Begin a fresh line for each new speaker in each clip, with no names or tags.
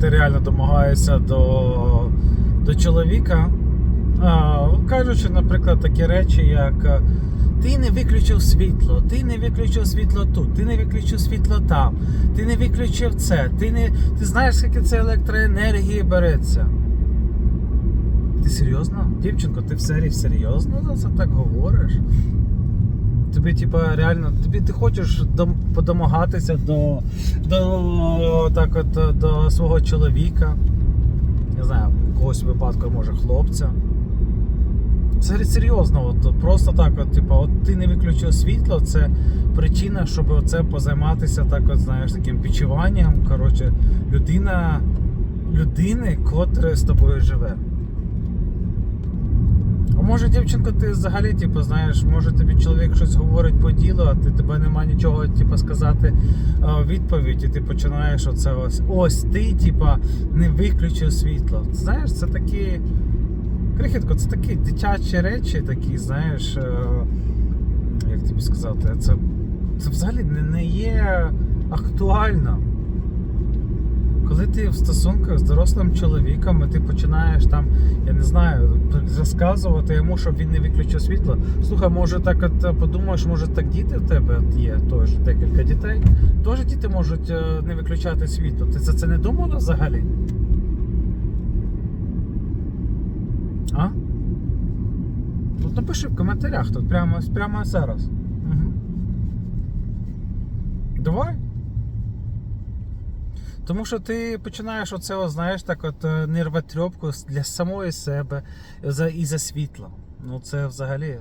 ти реально домагаєшся до, до чоловіка. Кажучи, наприклад, такі речі, як е, ти не виключив світло, ти не виключив світло тут, ти не виключив світло там, ти не виключив це, ти не. Ти знаєш, скільки це електроенергії береться. Ти серйозно? Дівчинко, ти в серії серйозно за це так говориш? Тобі, типа, реально, тобі ти хочеш дом, подомагатися до, до, так от, до свого чоловіка. Не знаю, когось випадку, може, хлопця. Це серйозно, от, просто так, от, типа, от ти не виключив світло, це причина, щоб оце позайматися так, от, знаєш, таким підчуванням. Коротше, людина, людини, котра з тобою живе. А може, дівчинко, ти взагалі, типу, знаєш, може тобі чоловік щось говорить по ділу, а ти тебе нема нічого, типу, сказати а, у відповідь, і ти починаєш оце ось. Ось ти, типа, не виключив світло. Знаєш, це такі. Крихітко, це такі дитячі речі, такі, знаєш, е, як тобі сказати, це, це взагалі не, не є актуально. Коли ти в стосунках з дорослим чоловіком, і ти починаєш там, розказувати йому, щоб він не виключив світло. Слухай, може так от подумаєш, може так діти в тебе є, теж декілька дітей. Теж діти можуть е, не виключати світло. Ти за це не думала взагалі? А? Тут напиши в коментарях, тут прямо, прямо зараз. Угу. Давай. Тому що ти починаєш оце, знаєш, так от е, нервотрепку для самої себе і за світло. Ну це взагалі.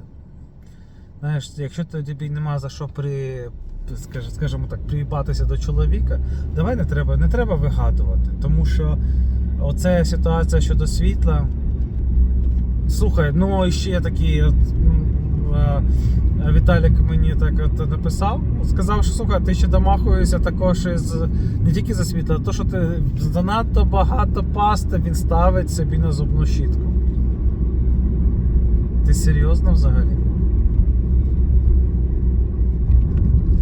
Знаєш, якщо тобі нема за що при, скажімо так, приїбатися до чоловіка, давай не треба, не треба вигадувати. Тому що оця ситуація щодо світла. Слухай, ну і ще такий от, м, е, Віталік мені так от написав. Сказав, що слухай, ти ще домахуєшся також із не тільки за світло, а то, що ти занадто багато пасти він ставить собі на зубну щітку. Ти серйозно взагалі?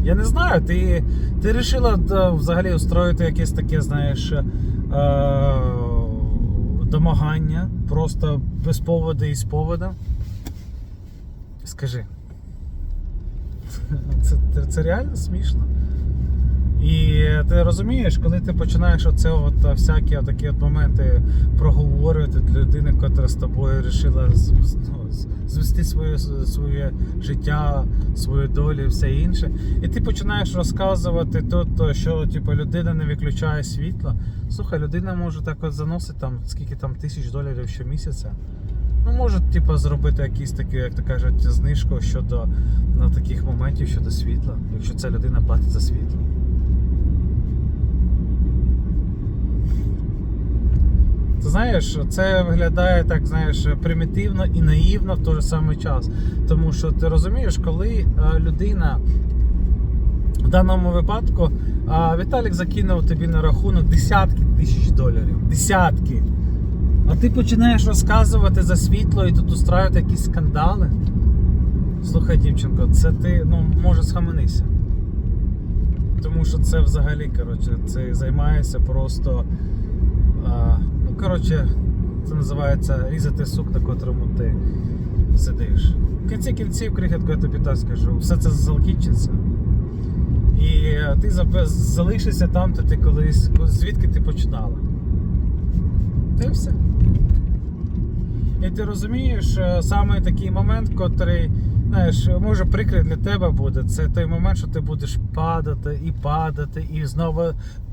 Я не знаю, ти, ти вирішила взагалі устроїти якесь таке, знаєш, е, домагання просто без поводу і з повода. Скажи. Це, це, це реально смішно. І ти розумієш, коли ти починаєш оце от всякі такі от моменти проговорювати для людини, яка з тобою вирішила ну, звести своє, своє життя, свою долю і все інше. І ти починаєш розказувати то що типу, людина не виключає світло. Слухай, людина може так от заносити там скільки там тисяч доларів щомісяця. Ну, може, типу, зробити якісь такі, як то кажуть, знижку щодо на таких моментів щодо світла, якщо ця людина платить за світло. Ти знаєш, це виглядає так, знаєш, примітивно і наївно в той же самий час. Тому що ти розумієш, коли е, людина в даному випадку Віталік закинув тобі на рахунок десятки тисяч доларів. Десятки. А ти починаєш розказувати за світло і тут устраювати якісь скандали. Слухай, дівчинко, це ти ну, може схаменися. Тому що це взагалі, коротше, це займається просто. А, ну, коротше, це називається різати сук, на котрому ти сидиш. В кінці кінців, крихітко, я тобі так скажу, все це закінчиться. І ти залишишся там, де ти колись, звідки ти починала. Та й все. І ти розумієш, е, саме такий момент, котрий, знаєш, може прикрий для тебе буде, це той момент, що ти будеш падати і падати, і знову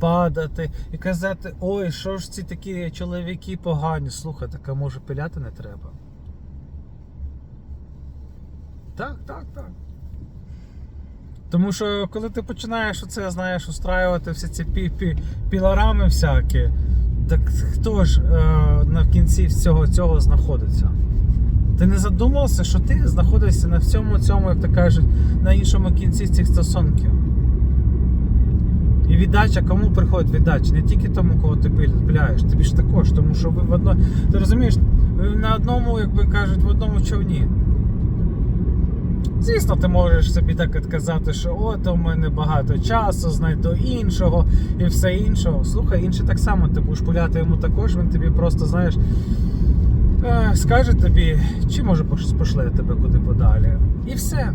падати, і казати, ой, що ж ці такі чоловіки погані. Слухай, так а може пиляти не треба. Так, так, так. Тому що коли ти починаєш оце, знаєш, устраювати всі ці пі -пі пілорами всякі, так хто ж е, на кінці всього цього знаходиться? Ти не задумався, що ти знаходишся на всьому цьому, як то кажуть, на іншому кінці цих стосунків. І віддача кому приходить віддача? Не тільки тому, кого ти пиляєш, тобі ж також, тому що ви в одно. Ти розумієш, ви на одному, як би кажуть, в одному човні. Звісно, ти можеш собі так відказати, що от у мене багато часу, знайду іншого і все іншого. Слухай, інший так само, ти будеш пуляти йому також, він тобі просто, знаєш, е, скаже тобі, чи може пош- пошле тебе куди подалі. І все.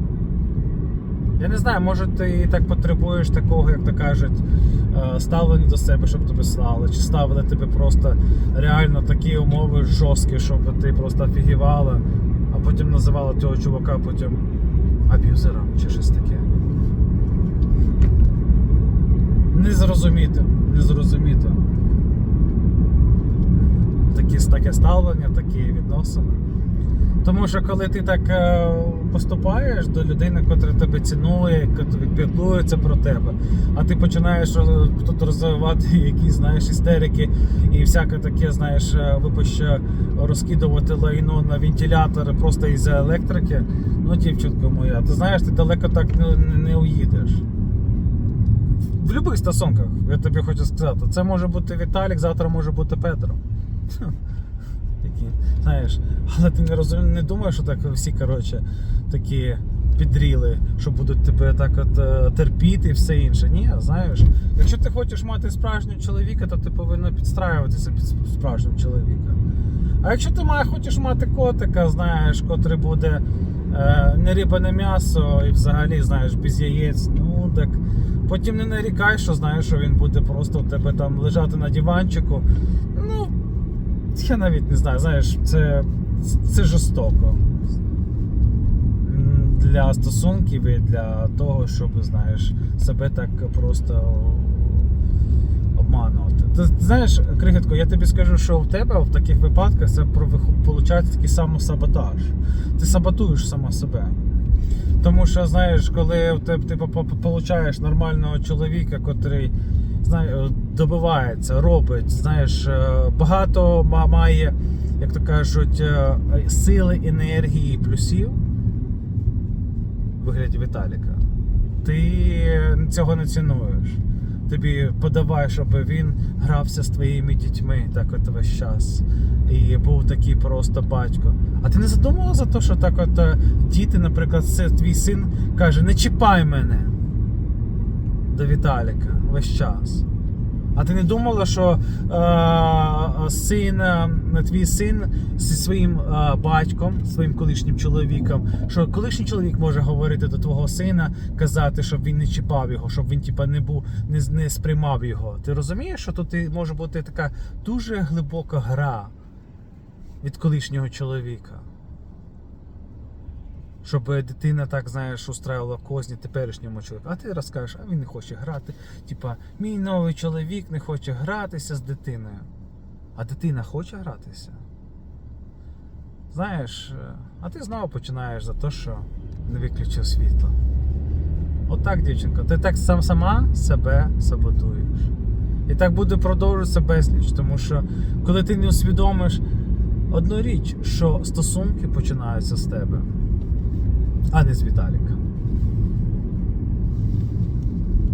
Я не знаю, може ти так потребуєш такого, як то кажуть, е, ставлення до себе, щоб тебе слали, чи ставили тебе просто реально такі умови жорсткі, щоб ти просто офігівала, а потім називала цього чувака потім аб'юзером чи щось таке. Не зрозуміти, не зрозуміти. Такі, таке ставлення, такі відносини. Тому що коли ти так е, поступаєш до людини, яка тебе цінує, піклується про тебе, а ти починаєш е, тут розвивати якісь знаєш, істерики і всяке таке, знаєш, е, вибач, розкидувати лайно на вентилятори просто із-за електрики, ну, дівчинка моя, ти знаєш, ти далеко так не, не уїдеш. В будь-яких стосунках, я тобі хочу сказати, це може бути Віталік, завтра може бути Петро. Такі, знаєш, але ти не розумієш, не думаєш, що так всі, коротше, такі підріли, що будуть тебе так от е, терпіти і все інше. Ні, знаєш, якщо ти хочеш мати справжнього чоловіка, то ти повинен підстраюватися під справжнього чоловіка. А якщо ти має, хочеш мати котика, знаєш, котрий буде е, не риба, не м'ясо і взагалі, знаєш, без яєць, ну так потім не нарікай, що знаєш, що він буде просто у тебе там лежати на диванчику. Ну, я навіть не знаю, знаєш, це, це жорстоко. Для стосунків і для того, щоб, знаєш, себе так просто обманувати. Ти, ти знаєш, Крихітко, я тобі скажу, що в тебе в таких випадках це виходить такий самосаботаж. Ти саботуєш сама себе. Тому що, знаєш, коли в тебе ти получаєш нормального чоловіка, котрий знає, добивається, робить, знаєш, е, багато має, як то кажуть, е, сили, енергії, плюсів в вигляді Віталіка. Ти цього не цінуєш. Тобі подавай, щоб він грався з твоїми дітьми так от весь час. І був такий просто батько. А ти не задумувала за те, що так от е, діти, наприклад, твій син каже, не чіпай мене до Віталіка весь час. А ти не думала, що е, син, е, твій син зі своїм е, батьком, своїм колишнім чоловіком, що колишній чоловік може говорити до твого сина, казати, щоб він не чіпав його, щоб він типа не був, не, не сприймав його. Ти розумієш, що тут може бути така дуже глибока гра від колишнього чоловіка. Щоб дитина так, знаєш, устраювала козні теперішньому чоловіку. А ти розкажеш, а він не хоче грати. Типа, мій новий чоловік не хоче гратися з дитиною. А дитина хоче гратися. Знаєш, е, а ти знову починаєш за те, що не виключив світло. Отак, дівчинко, ти так сам сама себе саботуєш. І так буде продовжуватися безліч, тому що коли ти не усвідомиш одну річ, що стосунки починаються з тебе, а не з Віталіка.